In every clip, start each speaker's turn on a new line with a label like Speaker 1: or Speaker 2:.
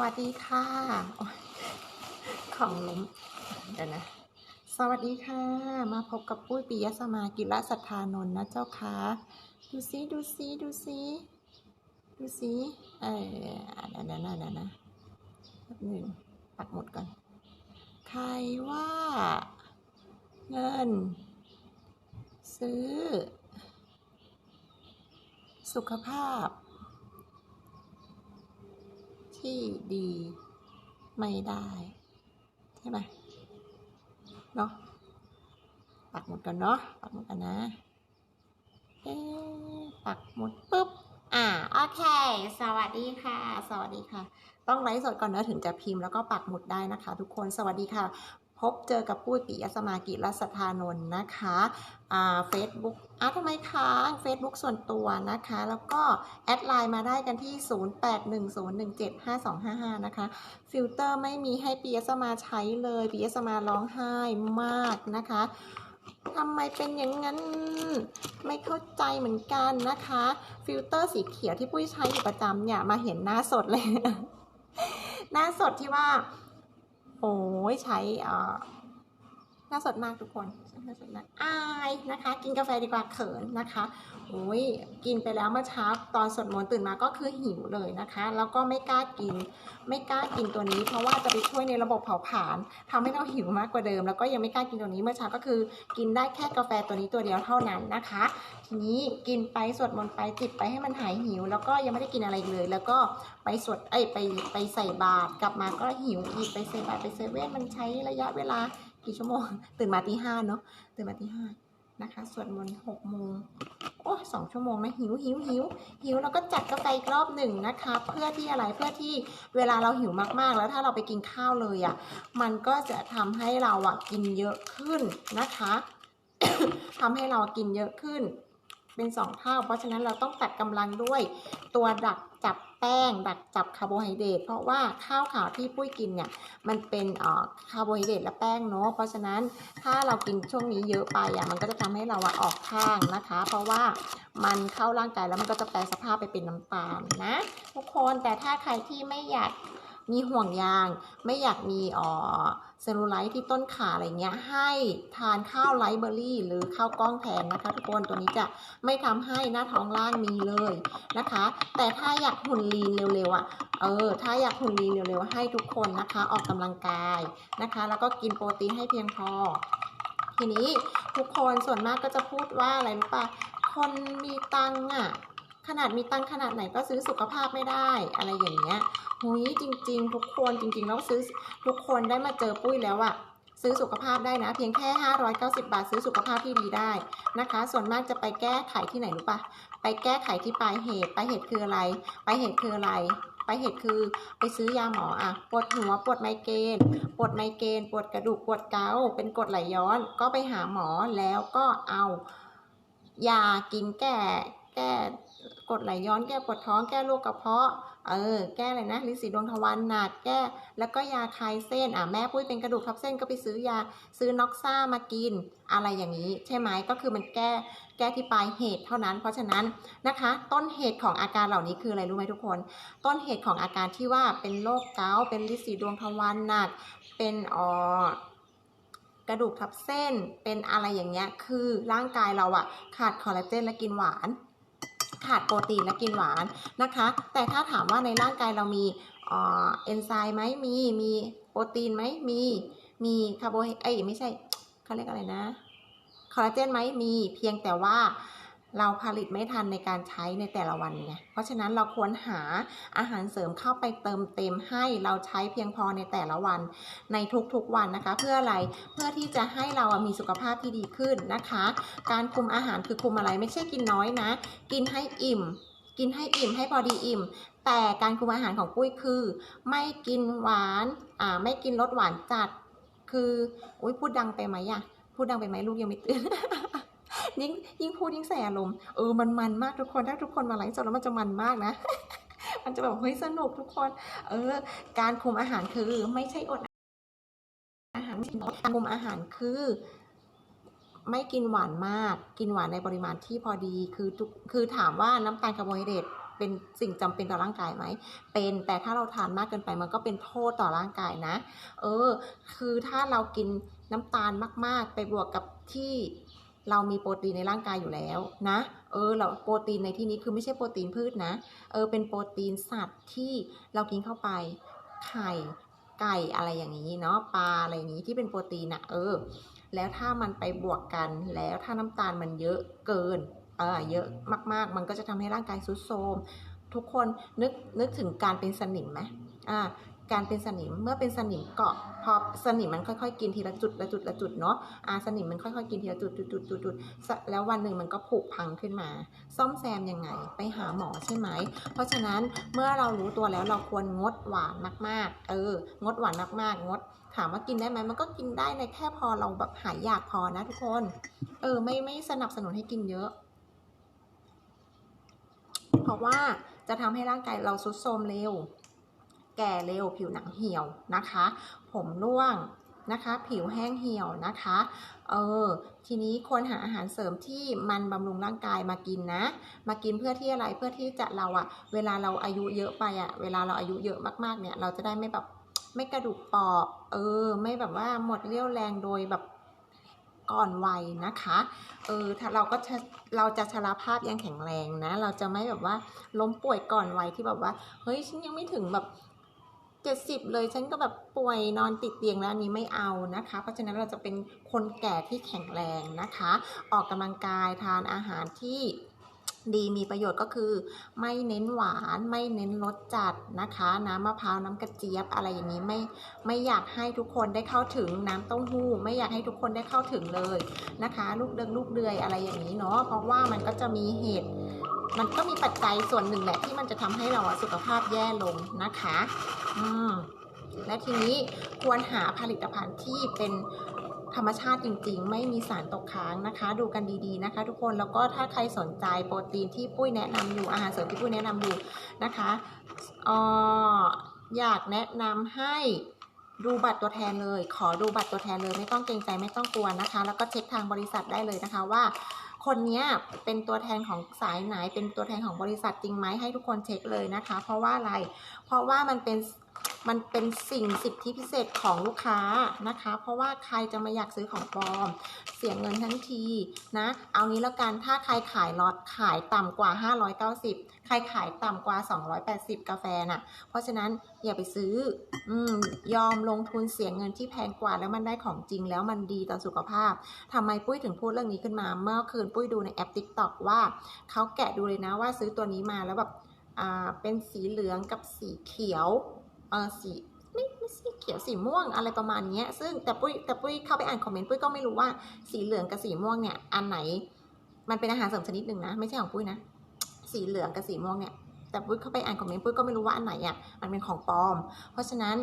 Speaker 1: วัสดีค่ะ ของล้มเดี๋ยวนะ สวัสดีค่ะ มาพบกับปุ้ยปิยสมากิรสัทธานนท์นะเจ้าค่ะ ดูซิดูซิดูซิดูซิเออเดี๋ยวนะเดี๋ยวนะนะแป๊บหนึ่งปักหมดก่อน ใครว่า เงิน ซื้อ สุขภาพ ที่ดีไม่ได้ ใช่ไหมเนาะปักหมุดกันเนาะปักหมุดกันนะเอปักหมุดปุ๊บ อ่า โอเค สวัสดีค่ะ สวัสดีค่ะ ต้องไลฟ์สดก่อนเนอะถึงจะพิมพ์แล้วก็ปักหมุดได้นะคะ ทุกคน สวัสดีค่ะ พบเจอกับปุ้ยปิยสมากิรสัทธานนท์นะคะอ่าเฟซบุ๊กอะทำไมค้างเฟซบุ๊กส่วนตัวนะคะ แล้วก็แอดไลน์มาได้กันที่ 0810175255 นะคะ ฟิลเตอร์ไม่มีให้ปิยสมาใช้เลยปิยสมาร้องไห้มากนะคะทำไมเป็นอย่างนั้นไม่เข้าใจเหมือนกันนะคะ ฟิลเตอร์สีเขียวที่ปุ้ยใช้อยู่ประจำเนี่ย มาเห็นหน้าสดเลย หน้าสดที่ว่า โอ้ยใช้เอ่อ น้าสดมากทุกคนน้าสดมากอายนะคะ กินกาแฟดีกว่าเขินนะคะโอ้ยกินไปแล้วเมื่อเช้าตอนสดมนตื่นมาก็คือหิวเลยนะคะ แล้วก็ไม่กล้ากิน ไม่กล้ากินตัวนี้ เพราะว่าจะไปช่วยในระบบเผาผลาญทำให้เราหิวมากกว่าเดิม แล้วก็ยังไม่กล้ากินตัวนี้เมื่อเช้าก็คือ กินได้แค่กาแฟตัวนี้ตัวเดียวเท่านั้นนะคะ ทีนี้กินไปสวดมนต์ไปจิบไปให้มันหายหิว แล้วก็ยังไม่ได้กินอะไรเลย แล้วก็ไปสวดเอ้ไปไปใส่บาตรกลับมาก็หิวอีกไปใส่บาตรไปเซเว่นมันใช้ระยะเวลา กี่ชั่วโมง ตื่นมาตีห้าเนาะตื่นมาตีห้านะคะสวดมนต์หกโมงโอ้สองชั่วโมงนะหิวหิวหิวหิวแล้วก็จัดกาแฟอีกรอบหนึ่งนะคะ เพื่อที่อะไรเพื่อที่เวลาเราหิวมากๆ แล้วถ้าเราไปกินข้าวเลยอะ่ะมันก็จะทำให้เราอะกินเยอะขึ้นนะคะทำให้เรากินเยอะขึ้น เป็นสองเท่าเพราะฉะนั้นเราต้องตัดกำลังด้วยตัวดักจับ แป้งดักจับคาร์โบไฮเดรตเพราะว่าข้าวขาวที่ปุ้ยกินเนี่ยมันเป็นเอ่อคาร์โบไฮเดรตและแป้งเนาะเพราะฉะนั้นถ้าเรากินช่วงนี้เยอะไปอะมันก็จะทำให้เราอออกข้างนะคะ เพราะว่ามันเข้าร่างกายแล้วมันก็จะแปลสภาพไปเป็นน้ำตาลนะทุกคนแต่ถ้าใครที่ไม่อยาก มีห่วงยาง ไม่อยากมีออเซลลูไลท์ที่ต้นขาอะไรเงี้ย ให้ทานข้าวไรซ์เบอร์รี่ หรือข้าวกล้องแทนนะคะ ทุกคนตัวนี้จะไม่ทำให้หน้าท้องล่างมีเลยนะคะ แต่ถ้าอยากหุ่นลีนเร็วๆอะเออถ้าอยากหุ่นลีนเร็วๆให้ทุกคนนะคะ ออกกำลังกายนะคะ แล้วก็กินโปรตีนให้เพียงพอ ทีนี้ทุกคนส่วนมากก็จะพูดว่าอะไรรู้ปะคนมีตังค์อะ ขนาดมีตังขนาดไหนก็ซื้อสุขภาพไม่ได้ อะไรอย่างเงี้ยหุยจริง ๆ ทุกคนจริงๆแล้วซื้อทุกคนได้มาเจอปุ้ยแล้วอะซื้อสุขภาพได้นะ เพียงแค่ 590 บาทซื้อสุขภาพที่ดีได้นะคะ ส่วนมากจะไปแก้ไขที่ไหนรู้ปะไปแก้ไขที่ปลายเหตุปลายเหตุคืออะไรปลายเหตุคืออะไรปลายเหตุคือไปซื้อยาหมออะปวดหัวปวดไมเกรนปวดไมเกรนปวดกระดูกปวดเกาเป็นกรดไหลย้อน ก็ไปหาหมอแล้วก็เอายากินแก้ แก้กดไหลย้อนแก้ปวดท้องแก้โรคกระเพาะเออแก้อะไรนะลินสีดวงทวารหนักแก้ แล้วก็ยาคลายเส้นอะแม่ปุ้ยเป็นกระดูกทับเส้นก็ไปซื้อยาซื้อน็อกซ่ามากิน อะไรอย่างนี้ ใช่ไหมก็คือมันแก้แก้ที่ปลายเหตุเท่านั้น เพราะฉะนั้นนะคะ ต้นเหตุของอาการเหล่านี้คืออะไรรู้ไหมทุกคน ต้นเหตุของอาการที่ว่าเป็นโรคเกาต์เป็นลินสีดวงทวารหนัก เป็นอ่อกระดูกทับเส้นเป็นอะไรอย่างเงี้ยคือร่างกายเราอะขาดคอลลาเจนและกินหวาน ขาดโปรตีนและกินหวานนะคะ แต่ถ้าถามว่าในร่างกายเรามีเอ่อเอนไซม์ไหมมีมีโปรตีนไหมมี มีคาร์โบไฮเดรตไม่ใช่เขาเรียกอะไรนะคอลลาเจนไหมมีเพียงแต่ว่า เราผลิตไม่ทันในการใช้ในแต่ละวันไง เพราะฉะนั้นเราควรหาอาหารเสริมเข้าไปเติมเต็มให้เราใช้เพียงพอในแต่ละวันในทุกๆวันนะคะ เพื่ออะไร เพื่อที่จะให้เราอะมีสุขภาพที่ดีขึ้นนะคะ การคุมอาหารคือคุมอะไรไม่ใช่กินน้อยนะ กินให้อิ่ม กินให้อิ่มให้พอดีอิ่ม แต่การคุมอาหารของปุ้ยคือ ไม่กินหวาน อ่า ไม่กินรสหวานจัด คือ อุ้ยพูดดังไปไหมอะพูดดังไปไหมลูกยังไม่ตื่น ยิ่งยิ่งพูดยิ่งใส่อารมณ์เออมันมันมากทุกคนถ้าทุกคนมาไลฟ์สดแล้วมันจะมันมากนะ มันจะแบบเฮ้ยสนุกทุกคน เออ การคุมอาหารคือไม่ใช่อดอาหารการคุมอาหารคือไม่กินหวานมาก กินหวานในปริมาณที่พอดี คือทุก คือถามว่าน้ำตาลคาร์โบไฮเดรตเป็นสิ่งจำเป็นต่อร่างกายไหม เป็น แต่ถ้าเราทานมากเกินไปมันก็เป็นโทษต่อร่างกายนะ เออ คือถ้าเรากินน้ำตาลมาก ๆ ไปบวกกับที่ เรามีโปรตีนในร่างกายอยู่แล้วนะ เออ เราโปรตีนในที่นี้คือไม่ใช่โปรตีนพืชนะ เออ เป็นโปรตีนสัตว์ที่เรากินเข้าไป ไข่ ไก่อะไรอย่างนี้เนาะ ปลาอะไรอย่างนี้ที่เป็นโปรตีนอะเออ แล้วถ้ามันไปบวกกัน แล้วถ้าน้ำตาลมันเยอะเกิน เออ เยอะมาก ๆ มันก็จะทำให้ร่างกายทรุดโทรม ทุกคนนึกนึกถึงการเป็นสนิมไหมอ่า การเป็นสนิมเมื่อเป็นสนิมเกาะพอสนิมมันค่อยๆ กินทีละจุดละจุดละจุดเนาะอาสนิมมันค่อยๆกินทีละจุดจุดจุดจุดจุดแล้ววันหนึ่งมันก็ผุพังขึ้นมา ซ่อมแซมยังไงไปหาหมอใช่ไหม เพราะฉะนั้นเมื่อเรารู้ตัวแล้วเราควรงดหวานมากๆ เออ งดหวานมากๆ งด ถามว่ากินได้ไหมมันก็กินได้ในแค่พอเราแบบหายอยากพอนะทุกคน เออไม่ไม่สนับสนุนให้กินเยอะ เพราะว่าจะทำให้ร่างกายเราทรุดโทรมเร็ว แก่เร็วผิวหนังเหี่ยวนะคะ ผมร่วงนะคะผิวแห้งเหี่ยวนะคะเออทีนี้ควรหาอาหารเสริมที่มันบำรุงร่างกายมากินนะ มากินเพื่อที่อะไรเพื่อที่จะเราอะเวลาเราอายุเยอะไปอะเวลาเราอายุเยอะมากๆเนี่ยเราจะได้ไม่แบบไม่กระดูกปราะเออไม่แบบว่าหมดเรี่ยวแรงโดยแบบก่อนวัยนะคะเออถ้าเราก็จะเราจะชราภาพยังแข็งแรงนะ เราจะไม่แบบว่าล้มป่วยก่อนวัยที่แบบว่าเฮ้ยฉันยังไม่ถึงแบบ เจ็ดสิบเลยฉันก็แบบป่วยนอนติดเตียงแล้วอันนี้ไม่เอานะคะ เพราะฉะนั้นเราจะเป็นคนแก่ที่แข็งแรงนะคะ ออกกำลังกายทานอาหารที่ ดีมีประโยชน์ก็คือ ไม่เน้นหวานไม่เน้นรสจัดนะคะ น้ำมะพร้าวน้ำกระเจี๊ยบอะไรอย่างนี้ไม่ไม่อยากให้ทุกคนได้เข้าถึงน้ำเต้าหู้ ไม่อยากให้ทุกคนได้เข้าถึงเลยนะคะ ลูกเดืองลูกเดือยอะไรอย่างนี้เนาะเพราะว่ามันก็จะมีเหตุ มันก็มีปัจจัยส่วนหนึ่งแหละที่มันจะทำให้เราสุขภาพแย่ลงนะคะ อืมและทีนี้ควรหาผลิตภัณฑ์ที่เป็น ธรรมชาติจริงๆ ไม่มีสารตกค้างนะคะ ดูกันดีๆนะคะ ทุกคนแล้วก็ถ้าใครสนใจโปรตีนที่ปุ้ยแนะนำอยู่อาหารเสริมที่ปุ้ยแนะนำอยู่นะคะอ่ออยากแนะนำให้ดูบัตรตัวแทนเลย ขอดูบัตรตัวแทนเลย ไม่ต้องเกรงใจไม่ต้องกลัวนะคะ แล้วก็เช็คทางบริษัทได้เลยนะคะว่าคนนี้เป็นตัวแทนของสายไหนเป็นตัวแทนของบริษัทจริงไหมให้ทุกคนเช็คเลยนะคะ เพราะว่าอะไร เพราะว่ามันเป็น มันเป็นสิ่งสิทธิพิเศษของลูกค้านะคะ เพราะว่าใครจะมาอยากซื้อของปลอม เสียเงินทั้งทีนะ เอางี้แล้วกันถ้าใครขายลอตขายต่ำกว่า 590 ใครขายต่ำกว่า 280 กาแฟน่ะ เพราะฉะนั้นอย่าไปซื้ออมยอมลงทุนเสียเงินที่แพงกว่าแล้วมันได้ของจริงแล้วมันดีต่อสุขภาพทำไมปุ้ยถึงพูดเรื่องนี้ขึ้นมา เมื่อคืนปุ้ยดูในแอป TikTok ว่าเขาแกะดูเลยนะว่าซื้อตัวนี้มาแล้วแบบเป็นสีเหลืองกับสีเขียว เออสีไม่ไม่สีเขียวสีม่วงอะไรประมาณเนี้ยซึ่งแต่ปุ้ยแต่ปุ้ยเข้าไปอ่านคอมเมนต์ปุ้ยก็ไม่รู้ว่าสีเหลืองกับสีม่วงเนี่ยอันไหน มันเป็นอาหารเสริมชนิดหนึ่งนะไม่ใช่ของปุ้ยนะสีเหลืองกับสีม่วงเนี่ยแต่ปุ้ยเข้าไปอ่านคอมเมนต์ปุ้ยก็ไม่รู้ว่าอันไหนอะมันเป็นของปลอม เพราะฉะนั้น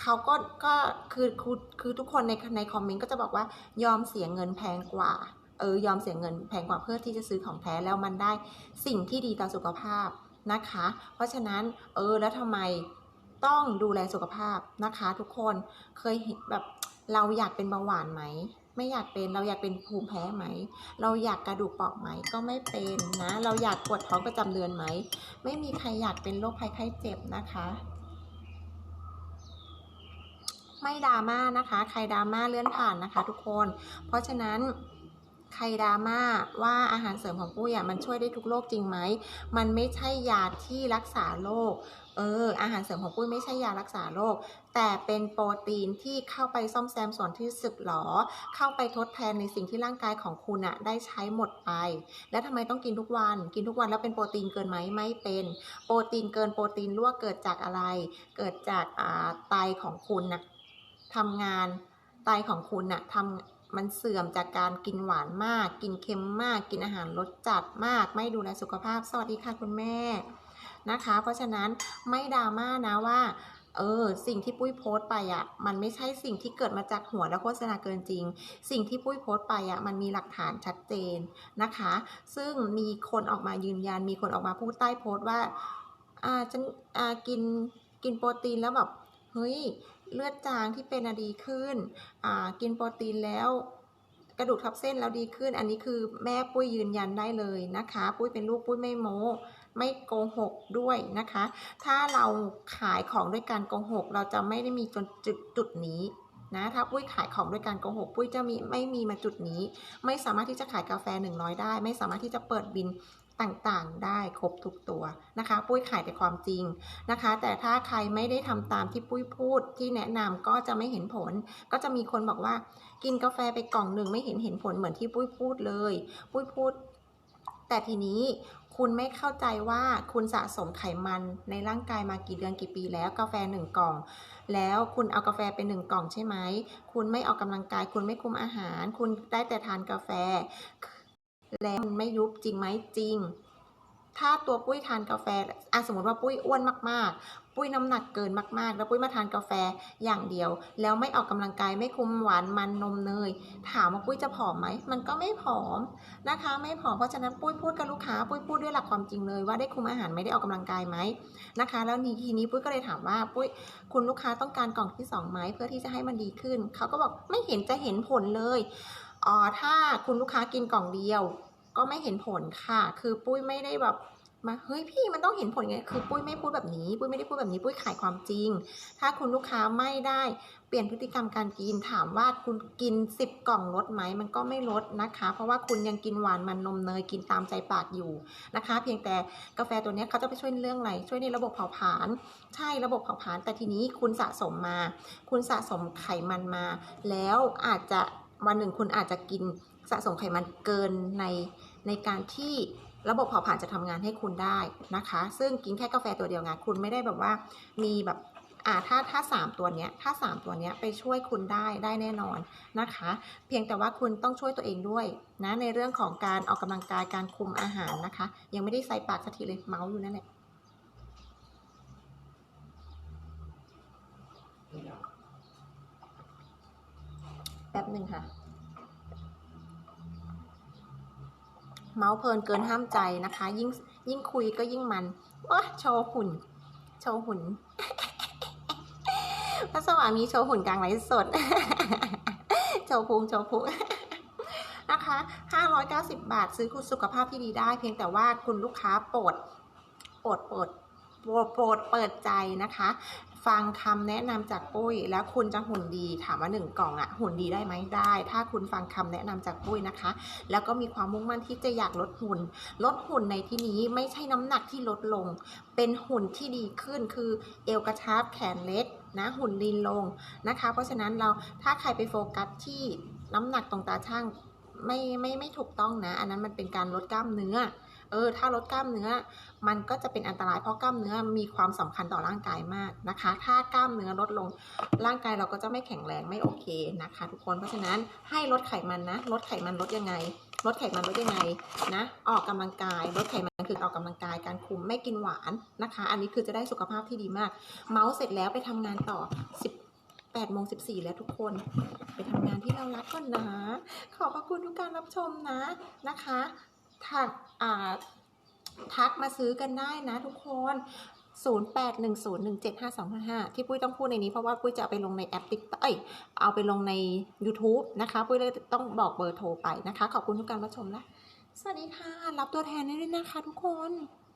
Speaker 1: เขาก็ก็คือคือคือทุกคนในในคอมเมนต์ก็จะบอกว่ายอมเสียเงินแพงกว่าเออยอมเสียเงินแพงกว่าเพื่อที่จะซื้อของแท้แล้วมันได้สิ่งที่ดีต่อสุขภาพนะคะ เพราะฉะนั้นเออแล้วทำไม ต้องดูแลสุขภาพนะคะ ทุกคนเคยเห็นแบบเราอยากเป็นเบาหวานไหม ไม่อยากเป็นเราอยากเป็นภูมิแพ้ไหม เราอยากกระดูกเปราะไหมก็ไม่เป็นนะ เราอยากปวดท้องประจำเดือนไหม ไม่มีใครอยากเป็นโรคภัยไข้เจ็บนะคะ ไม่ดราม่านะคะ ใครดราม่าเลื่อนผ่านนะคะ ทุกคน เพราะฉะนั้น ใครดราม่าว่าอาหารเสริมของปุ้ยอะมันช่วยได้ทุกโรคจริงไหม มันไม่ใช่ยาที่รักษาโรค เออ อาหารเสริมของปุ้ยไม่ใช่ยารักษาโรค แต่เป็นโปรตีนที่เข้าไปซ่อมแซมส่วนที่สึกหรอ เข้าไปทดแทนในสิ่งที่ร่างกายของคุณอะได้ใช้หมดไป แล้วทำไมต้องกินทุกวัน กินทุกวันแล้วเป็นโปรตีนเกินไหมไม่เป็น โปรตีนเกินโปรตีนรั่วเกิดจากอะไร เกิดจากอ่าไตของคุณน่ะทำงานไตของคุณน่ะทำ มันเสื่อมจากการกินหวานมาก กินเค็มมาก กินอาหารรสจัดมาก ไม่ดูแลสุขภาพ สวัสดีค่ะคุณแม่นะคะ เพราะฉะนั้นไม่ดราม่านะว่า เออ สิ่งที่ปุ้ยโพสต์ไปอะ มันไม่ใช่สิ่งที่เกิดมาจากหัวและโฆษณาเกินจริง สิ่งที่ปุ้ยโพสต์ไปอะ มันมีหลักฐานชัดเจนนะคะ ซึ่งมีคนออกมายืนยัน มีคนออกมาพูดใต้โพสต์ว่า อ่า ฉัน อ่า กิน กินโปรตีนแล้วแบบ เฮ้ย เลือดจางที่เป็นอดีขึ้นอ่ากินโปรตีนแล้วกระดูกทับเส้นแล้วดีขึ้น อันนี้คือแม่ปุ้ยยืนยันได้เลยนะคะ ปุ้ยเป็นลูกปุ้ยไม่โม้ไม่โกหกด้วยนะคะ ถ้าเราขายของด้วยการโกหก เราจะไม่ได้มีจนจุดจุดนี้นะถ้าปุ้ยขายของด้วยการโกหก ปุ้ยจะมีไม่มีมาจุดนี้ ไม่สามารถที่จะขายกาแฟ 100 ได้ ไม่สามารถที่จะเปิดบิน ต่างๆ ได้ครบทุกตัวนะคะ ปุ้ยขายแต่ความจริงนะคะ แต่ถ้าใครไม่ได้ทำตามที่ปุ้ยพูดที่แนะนำก็จะไม่เห็นผล ก็จะมีคนบอกว่า กินกาแฟไปกล่องหนึ่งไม่เห็นเห็นผลเหมือนที่ปุ้ยพูดเลย ปุ้ยพูด แต่ทีนี้คุณไม่เข้าใจว่าคุณสะสมไขมันในร่างกายมากี่เดือนกี่ปีแล้วกาแฟหนึ่งกล่อง แล้วคุณเอากาแฟไปหนึ่งกล่องใช่ไหม คุณไม่ออกกำลังกาย คุณไม่คุมอาหาร คุณได้แต่ทานกาแฟ แล้วมันไม่ยุบจริงไหมจริง ถ้าตัวปุ้ยทานกาแฟอะสมมติว่าปุ้ยอ้วนมากๆ ปุ้ยน้ำหนักเกินมากๆ แล้วปุ้ยมาทานกาแฟอย่างเดียว แล้วไม่ออกกำลังกายไม่คุมหวานมันนมเนย ถามว่าปุ้ยจะผอมไหมมันก็ไม่ผอมนะคะ ไม่ผอมเพราะฉะนั้นปุ้ยพูดกับลูกค้าปุ้ยพูดด้วยหลักความจริงเลยว่าได้คุมอาหารไม่ได้ออกกำลังกายไหมนะคะ แล้วทีนี้ปุ้ยก็เลยถามว่าปุ้ยคุณลูกค้าต้องการกล่องที่สองไหมเพื่อที่จะให้มันดีขึ้นเขาก็บอกไม่เห็นจะเห็นผลเลย อ๋อถ้าคุณลูกค้ากินกล่องเดียว ก็ไม่เห็นผลค่ะ คือปุ้ยไม่ได้แบบมาเฮ้ยพี่มันต้องเห็นผลไงคือปุ้ยไม่พูดแบบนี้ ปุ้ยไม่ได้พูดแบบนี้ปุ้ยขายความจริง ถ้าคุณลูกค้าไม่ได้เปลี่ยนพฤติกรรมการกินถามว่าคุณกิน 10 กล่องลดไหมมันก็ไม่ลดนะคะ เพราะว่าคุณยังกินหวานมันนมเนยกินตามใจปากอยู่นะคะ เพียงแต่กาแฟตัวนี้เขาจะไปช่วยเรื่องอะไรช่วยในระบบเผาผลาญใช่ระบบเผาผลาญแต่ทีนี้คุณสะสมมา คุณสะสมไขมันมา แล้วอาจจะ วันหนึ่งคุณอาจจะกินสะสมไขมันเกินในในการที่ระบบเผาผลาญจะทำงานให้คุณได้นะคะ ซึ่งกินแค่กาแฟตัวเดียวไงคุณไม่ได้แบบว่ามีแบบอ่าถ้าถ้าสามตัวเนี้ยถ้าสามตัวเนี้ยไปช่วยคุณได้ได้แน่นอนนะคะ เพียงแต่ว่าคุณต้องช่วยตัวเองด้วยนะในเรื่องของการออกกำลังกายการคุมอาหารนะคะ ยังไม่ได้ใส่ปากสักทีเลยเมาส์อยู่นั่นแหละ บหนึ่งค่ะ เมาส์เพลินเกินห้ามใจนะคะ ยิ่งยิ่งคุยก็ยิ่งมันว้าโชว์หุ่น โชว์หุ่นพระสวามีโชว์หุ่นกลางไลฟ์สด โชว์พุงโชว์พุงนะคะ 590 บาทซื้อคุณสุขภาพที่ดีได้ เพียงแต่ว่าคุณลูกค้าปรดโปรดโปรดโปรดโปรดเปิดใจนะคะ ฟังคำแนะนำจากปุ้ย แล้วคุณจะหุ่นดีถามว่าหนึ่งกล่องอะหุ่นดีได้ไหมได้ ถ้าคุณฟังคำแนะนำจากปุ้ยนะคะ แล้วก็มีความมุ่งมั่นที่จะอยากลดหุ่น ลดหุ่นในที่นี้ไม่ใช่น้ำหนักที่ลดลง เป็นหุ่นที่ดีขึ้นคือเอวกระชับแขนเล็กนะหุ่นลีนลงนะคะ เพราะฉะนั้นเราถ้าใครไปโฟกัสที่น้ำหนักตรงตาช่างไม่ไม่ไม่ถูกต้องนะ อันนั้นมันเป็นการลดกล้ามเนื้อ เออถ้าลดกล้ามเนื้อ มันก็จะเป็นอันตรายเพราะกล้ามเนื้อมีความสำคัญต่อร่างกายมากนะคะ ถ้ากล้ามเนื้อลดลงร่างกายเราก็จะไม่แข็งแรงไม่โอเคนะคะ ทุกคนเพราะฉะนั้นให้ลดไขมันนะลดไขมันลดยังไงลดไขมันลดยังไงนะ ออกกำลังกายลดไขมันคือออกกำลังกายการคุมไม่กินหวานนะคะ อันนี้คือจะได้สุขภาพที่ดีมาก เมาส์เสร็จแล้วไปทำงานต่อ10 8โมง14 แล้วทุกคน ไปทำงานที่เรารักก่อนนะ ขอบพระคุณทุกการรับชมนะนะคะ ทักอ่าทักมาซื้อกันได้นะทุกคน 0810175255 ที่ปุ้ยต้องพูดในนี้เพราะว่าปุ้ยจะเอาไปลงในแอปติ๊กเอ้ยเอาไปลงใน YouTube นะคะ ปุ้ยเลยต้องบอกเบอร์โทรไปนะคะ ขอบคุณทุกการรับชมนะ สวัสดีค่ะ รับตัวแทนได้ด้วยนะคะทุกคน